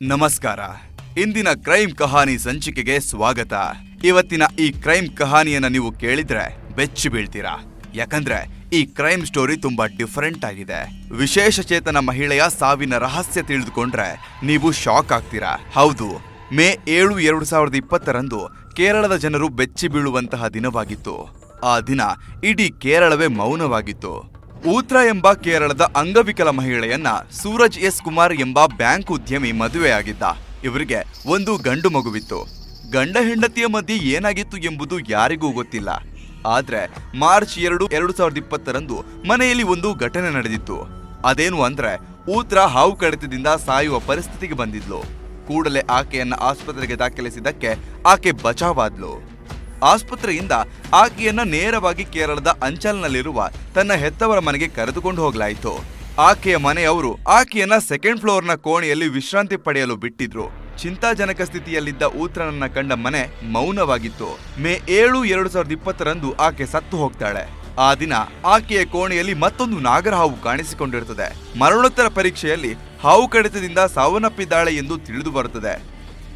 ನಮಸ್ಕಾರ. ಇಂದಿನ ಕ್ರೈಮ್ ಕಹಾನಿ ಸಂಚಿಕೆಗೆ ಸ್ವಾಗತ. ಇವತ್ತಿನ ಈ ಕ್ರೈಮ್ ಕಹಾನಿಯನ್ನ ನೀವು ಕೇಳಿದ್ರೆ ಬೆಚ್ಚಿ ಬೀಳ್ತೀರಾ. ಯಾಕಂದ್ರೆ ಈ ಕ್ರೈಮ್ ಸ್ಟೋರಿ ತುಂಬಾ ಡಿಫರೆಂಟ್ ಆಗಿದೆ. ವಿಶೇಷ ಚೇತನ ಮಹಿಳೆಯ ಸಾವಿನ ರಹಸ್ಯ ತಿಳಿದುಕೊಂಡ್ರೆ ನೀವು ಶಾಕ್ ಆಗ್ತೀರಾ. ಹೌದು, ಮೇ ಏಳು ಎರಡು ಸಾವಿರದ ಇಪ್ಪತ್ತರಂದು ಕೇರಳದ ಜನರು ಬೆಚ್ಚಿ ಬೀಳುವಂತಹ ದಿನವಾಗಿತ್ತು. ಆ ದಿನ ಇಡೀ ಕೇರಳವೇ ಮೌನವಾಗಿತ್ತು. ಊತ್ರ ಎಂಬ ಕೇರಳದ ಅಂಗವಿಕಲ ಮಹಿಳೆಯನ್ನ ಸೂರಜ್ ಎಸ್ ಕುಮಾರ್ ಎಂಬ ಬ್ಯಾಂಕ್ ಉದ್ಯಮಿ ಮದುವೆಯಾಗಿದ್ದ. ಇವರಿಗೆ ಒಂದು ಗಂಡು ಮಗುವಿತ್ತು. ಗಂಡ ಹೆಂಡತಿಯ ಮಧ್ಯೆ ಏನಾಗಿತ್ತು ಎಂಬುದು ಯಾರಿಗೂ ಗೊತ್ತಿಲ್ಲ. ಆದ್ರೆ ಮಾರ್ಚ್ ಎರಡು ಎರಡು ಸಾವಿರದ ಇಪ್ಪತ್ತರಂದು ಮನೆಯಲ್ಲಿ ಒಂದು ಘಟನೆ ನಡೆದಿತ್ತು. ಅದೇನು ಅಂದ್ರೆ ಊತ್ರ ಹಾವು ಕಡಿತದಿಂದ ಸಾಯುವ ಪರಿಸ್ಥಿತಿಗೆ ಬಂದಿದ್ಲು. ಕೂಡಲೇ ಆಕೆಯನ್ನ ಆಸ್ಪತ್ರೆಗೆ ದಾಖಲಿಸಿದ್ದಕ್ಕೆ ಆಕೆ ಬಚಾವಾದ್ಲು. ಆಸ್ಪತ್ರೆಯಿಂದ ಆಕೆಯನ್ನ ನೇರವಾಗಿ ಕೇರಳದ ಅಂಚಲ್ನಲ್ಲಿರುವ ತನ್ನ ಹೆತ್ತವರ ಮನೆಗೆ ಕರೆದುಕೊಂಡು ಹೋಗಲಾಯಿತು. ಆಕೆಯ ಮನೆಯವರು ಆಕೆಯನ್ನ ಸೆಕೆಂಡ್ ಫ್ಲೋರ್ನ ಕೋಣೆಯಲ್ಲಿ ವಿಶ್ರಾಂತಿ ಪಡೆಯಲು ಬಿಟ್ಟಿದ್ರು. ಚಿಂತಾಜನಕ ಸ್ಥಿತಿಯಲ್ಲಿದ್ದ ಊತ್ರನನ್ನ ಕಂಡ ಮನೆ ಮೌನವಾಗಿತ್ತು. ಮೇ ಏಳು ಎರಡು ಸಾವಿರದ ಇಪ್ಪತ್ತರಂದು ಆಕೆ ಸತ್ತು ಹೋಗ್ತಾಳೆ. ಆ ದಿನ ಆಕೆಯ ಕೋಣೆಯಲ್ಲಿ ಮತ್ತೊಂದು ನಾಗರಹಾವು ಕಾಣಿಸಿಕೊಂಡಿರುತ್ತದೆ. ಮರಣೋತ್ತರ ಪರೀಕ್ಷೆಯಲ್ಲಿ ಹಾವು ಕಡಿತದಿಂದ ಸಾವನ್ನಪ್ಪಿದ್ದಾಳೆ ಎಂದು ತಿಳಿದು ಬರುತ್ತದೆ.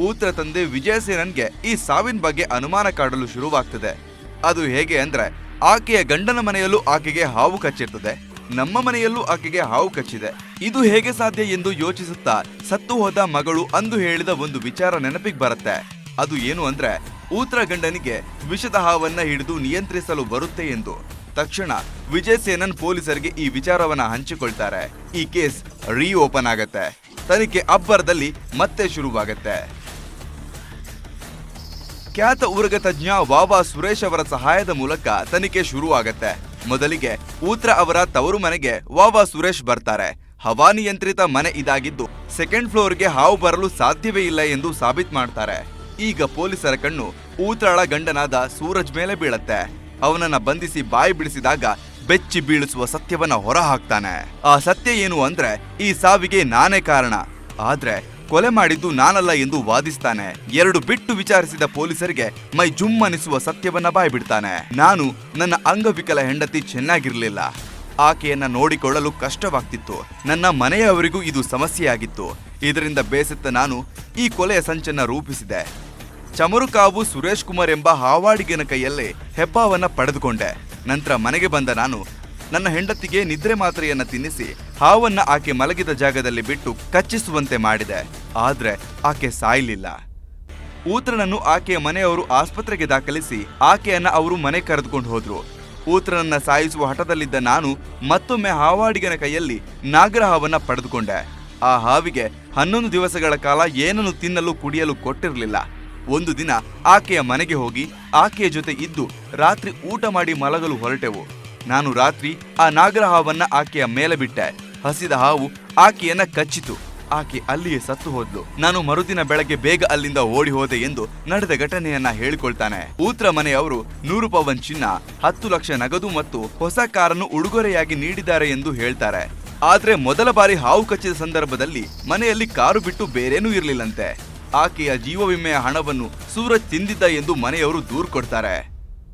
ಊತ್ರ ತಂದೆ ವಿಜಯಸೇನನ್ಗೆ ಈ ಸಾವಿನ ಬಗ್ಗೆ ಅನುಮಾನ ಕಾಡಲು ಶುರುವಾಗ್ತದೆ. ಅದು ಹೇಗೆ ಅಂದ್ರೆ, ಆಕೆಯ ಗಂಡನ ಮನೆಯಲ್ಲೂ ಆಕೆಗೆ ಹಾವು ಕಚ್ಚಿರ್ತದೆ. ನಮ್ಮ ಮನೆಯಲ್ಲೂ ಆಕೆಗೆ ಹಾವು ಕಚ್ಚಿದೆ. ಇದು ಹೇಗೆ ಸಾಧ್ಯ ಎಂದು ಯೋಚಿಸುತ್ತಾ ಸತ್ತು ಹೋದ ಮಗಳು ಅಂದು ಹೇಳಿದ ಒಂದು ವಿಚಾರ ನೆನಪಿಗೆ ಬರುತ್ತೆ. ಅದು ಏನು ಅಂದ್ರೆ ಊತ್ರ ಗಂಡನಿಗೆ ವಿಷದ ಹಾವನ್ನ ಹಿಡಿದು ನಿಯಂತ್ರಿಸಲು ಬರುತ್ತೆ ಎಂದು. ತಕ್ಷಣ ವಿಜಯ್ ಸೇನನ್ ಪೊಲೀಸರಿಗೆ ಈ ವಿಚಾರವನ್ನ ಹಂಚಿಕೊಳ್ತಾರೆ. ಈ ಕೇಸ್ ರೀ ಓಪನ್ ಆಗತ್ತೆ. ತನಿಖೆ ಅಬ್ಬರದಲ್ಲಿ ಮತ್ತೆ ಶುರುವಾಗತ್ತೆ. ಖ್ಯಾತ ಉರಗ ತಜ್ಞ ವಾವಾ ಸುರೇಶ್ ಅವರ ಸಹಾಯದ ಮೂಲಕ ತನಿಖೆ ಶುರುವಾಗತ್ತೆ. ಮೊದಲಿಗೆ ಊತ್ರ ಅವರ ತವರು ಮನೆಗೆ ವಾವಾ ಸುರೇಶ್ ಬರ್ತಾರೆ. ಹವಾನಿಯಂತ್ರಿತ ಮನೆ ಇದಾಗಿದ್ದು ಸೆಕೆಂಡ್ ಫ್ಲೋರ್ಗೆ ಹಾವು ಬರಲು ಸಾಧ್ಯವೇ ಇಲ್ಲ ಎಂದು ಸಾಬೀತ್ ಮಾಡ್ತಾರೆ. ಈಗ ಪೊಲೀಸರ ಕಣ್ಣು ಊತ್ರಳ ಗಂಡನಾದ ಸೂರಜ್ ಮೇಲೆ ಬೀಳತ್ತೆ. ಅವನನ್ನ ಬಂಧಿಸಿ ಬಾಯಿ ಬಿಡಿಸಿದಾಗ ಬೆಚ್ಚಿ ಬೀಳಿಸುವ ಸತ್ಯವನ್ನ ಹೊರಹಾಕ್ತಾನೆ. ಆ ಸತ್ಯ ಏನು ಅಂದ್ರೆ, ಈ ಸಾವಿಗೆ ನಾನೇ ಕಾರಣ. ಆದ್ರೆ ಕೊಲೆ ಮಾಡಿದ್ದು ನಾನಲ್ಲ ಎಂದು ವಾದಿಸ್ತಾನೆ. ಎರಡು ಬಿಟ್ಟು ವಿಚಾರಿಸಿದ ಪೊಲೀಸರಿಗೆ ಮೈ ಜುಮ್ಮನಿಸುವ ಸತ್ಯವನ್ನ ಬಾಯ್ಬಿಡ್ತಾನೆ. ನಾನು ನನ್ನ ಅಂಗವಿಕಲ ಹೆಂಡತಿ ಚೆನ್ನಾಗಿರ್ಲಿಲ್ಲ. ಆಕೆಯನ್ನ ನೋಡಿಕೊಳ್ಳಲು ಕಷ್ಟವಾಗ್ತಿತ್ತು. ನನ್ನ ಮನೆಯವರಿಗೂ ಇದು ಸಮಸ್ಯೆಯಾಗಿತ್ತು. ಇದರಿಂದ ಬೇಸತ್ತ ನಾನು ಈ ಕೊಲೆಯ ಸಂಚನ್ನ ರೂಪಿಸಿದೆ. ಚಮರುಕಾವು ಸುರೇಶ್ ಕುಮಾರ್ ಎಂಬ ಹಾವಾಡಿಗನ ಕೈಯಲ್ಲಿ ಹೆಬ್ಬಾವನ್ನ ಪಡೆದುಕೊಂಡೆ. ನಂತರ ಮನೆಗೆ ಬಂದ ನಾನು ನನ್ನ ಹೆಂಡತಿಗೆ ನಿದ್ರೆ ಮಾತ್ರೆಯನ್ನ ತಿನ್ನಿಸಿ ಹಾವನ್ನ ಆಕೆ ಮಲಗಿದ ಜಾಗದಲ್ಲಿ ಬಿಟ್ಟು ಕಚ್ಚಿಸುವಂತೆ ಮಾಡಿದೆ. ಆದ್ರೆ ಆಕೆ ಸಾಯ್ಲಿಲ್ಲ. ಊತ್ರನನ್ನು ಆಕೆಯ ಮನೆಯವರು ಆಸ್ಪತ್ರೆಗೆ ದಾಖಲಿಸಿ ಆಕೆಯನ್ನ ಅವರು ಮನೆ ಕರೆದುಕೊಂಡು ಹೋದ್ರು. ಊತ್ರನನ್ನ ಸಾಯಿಸುವ ಹಠದಲ್ಲಿದ್ದ ನಾನು ಮತ್ತೊಮ್ಮೆ ಹಾವಾಡಿಗನ ಕೈಯಲ್ಲಿ ನಾಗರಹಾವನ್ನ ಪಡೆದುಕೊಂಡೆ. ಆ ಹಾವಿಗೆ ಹನ್ನೊಂದು ದಿವಸಗಳ ಕಾಲ ಏನನ್ನು ತಿನ್ನಲು ಕುಡಿಯಲು ಕೊಟ್ಟಿರಲಿಲ್ಲ. ಒಂದು ದಿನ ಆಕೆಯ ಮನೆಗೆ ಹೋಗಿ ಆಕೆಯ ಜೊತೆ ಇದ್ದು ರಾತ್ರಿ ಊಟ ಮಾಡಿ ಮಲಗಲು ಹೊರಟೆವು. ನಾನು ರಾತ್ರಿ ಆ ನಾಗರಹಾವನ್ನ ಆಕೆಯ ಮೇಲೆ ಬಿಟ್ಟೆ. ಹಸಿದ ಹಾವು ಆಕೆಯನ್ನ ಕಚ್ಚಿತು. ಆಕೆ ಅಲ್ಲಿಯೇ ಸತ್ತು ಹೋದ್ಲು. ನಾನು ಮರುದಿನ ಬೆಳಗ್ಗೆ ಬೇಗ ಅಲ್ಲಿಂದ ಓಡಿ ಹೋದೆ ಎಂದು ನಡೆದ ಘಟನೆಯನ್ನ ಹೇಳಿಕೊಳ್ತಾನೆ. ಊತ್ರ ಮನೆಯವರು ನೂರು ಪವನ್ ಚಿನ್ನ, ಹತ್ತು ಲಕ್ಷ ನಗದು ಮತ್ತು ಹೊಸ ಕಾರನ್ನು ಉಡುಗೊರೆಯಾಗಿ ನೀಡಿದ್ದಾರೆ ಎಂದು ಹೇಳ್ತಾರೆ. ಆದ್ರೆ ಮೊದಲ ಬಾರಿ ಹಾವು ಕಚ್ಚಿದ ಸಂದರ್ಭದಲ್ಲಿ ಮನೆಯಲ್ಲಿ ಕಾರು ಬಿಟ್ಟು ಬೇರೇನೂ ಇರಲಿಲ್ಲಂತೆ. ಆಕೆಯ ಜೀವ ವಿಮೆಯ ಹಣವನ್ನು ಸೂರಜ್ ತಿಂದಿದ್ದ ಎಂದು ಮನೆಯವರು ದೂರು ಕೊಡ್ತಾರೆ.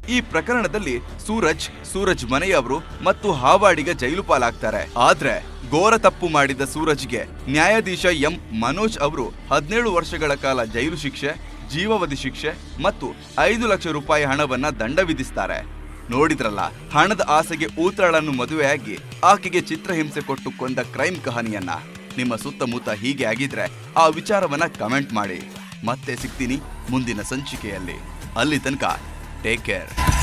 ಈ ಪ್ರಕರಣದಲ್ಲಿ ಸೂರಜ್ ಸೂರಜ್ ಮನೆಯವರು ಮತ್ತು ಹಾವಾಡಿಗ ಜೈಲು ಪಾಲಾಗ್ತಾರೆ. ಆದ್ರೆ ಘೋರ ತಪ್ಪು ಮಾಡಿದ ಸೂರಜ್ಗೆ ನ್ಯಾಯಾಧೀಶ ಎಂ ಮನೋಜ್ ಅವರು ಹದಿನೇಳು ವರ್ಷಗಳ ಕಾಲ ಜೈಲು ಶಿಕ್ಷೆ, ಜೀವಾವಧಿ ಶಿಕ್ಷೆ ಮತ್ತು ಐದು ಲಕ್ಷ ರೂಪಾಯಿ ಹಣವನ್ನ ದಂಡ ವಿಧಿಸ್ತಾರೆ. ನೋಡಿದ್ರಲ್ಲ, ಹಣದ ಆಸೆಗೆ ಊತಳನ್ನು ಮದುವೆಯಾಗಿ ಆಕೆಗೆ ಚಿತ್ರಹಿಂಸೆ ಕೊಟ್ಟು ಕೊಂದ ಕ್ರೈಮ್ ಕಹಾನಿಯನ್ನ. ನಿಮ್ಮ ಸುತ್ತಮುತ್ತ ಹೀಗೆ ಆಗಿದ್ರೆ ಆ ವಿಚಾರವನ್ನ ಕಮೆಂಟ್ ಮಾಡಿ. ಮತ್ತೆ ಸಿಗ್ತೀನಿ ಮುಂದಿನ ಸಂಚಿಕೆಯಲ್ಲಿ. ಅಲ್ಲಿ ತನಕ Take care.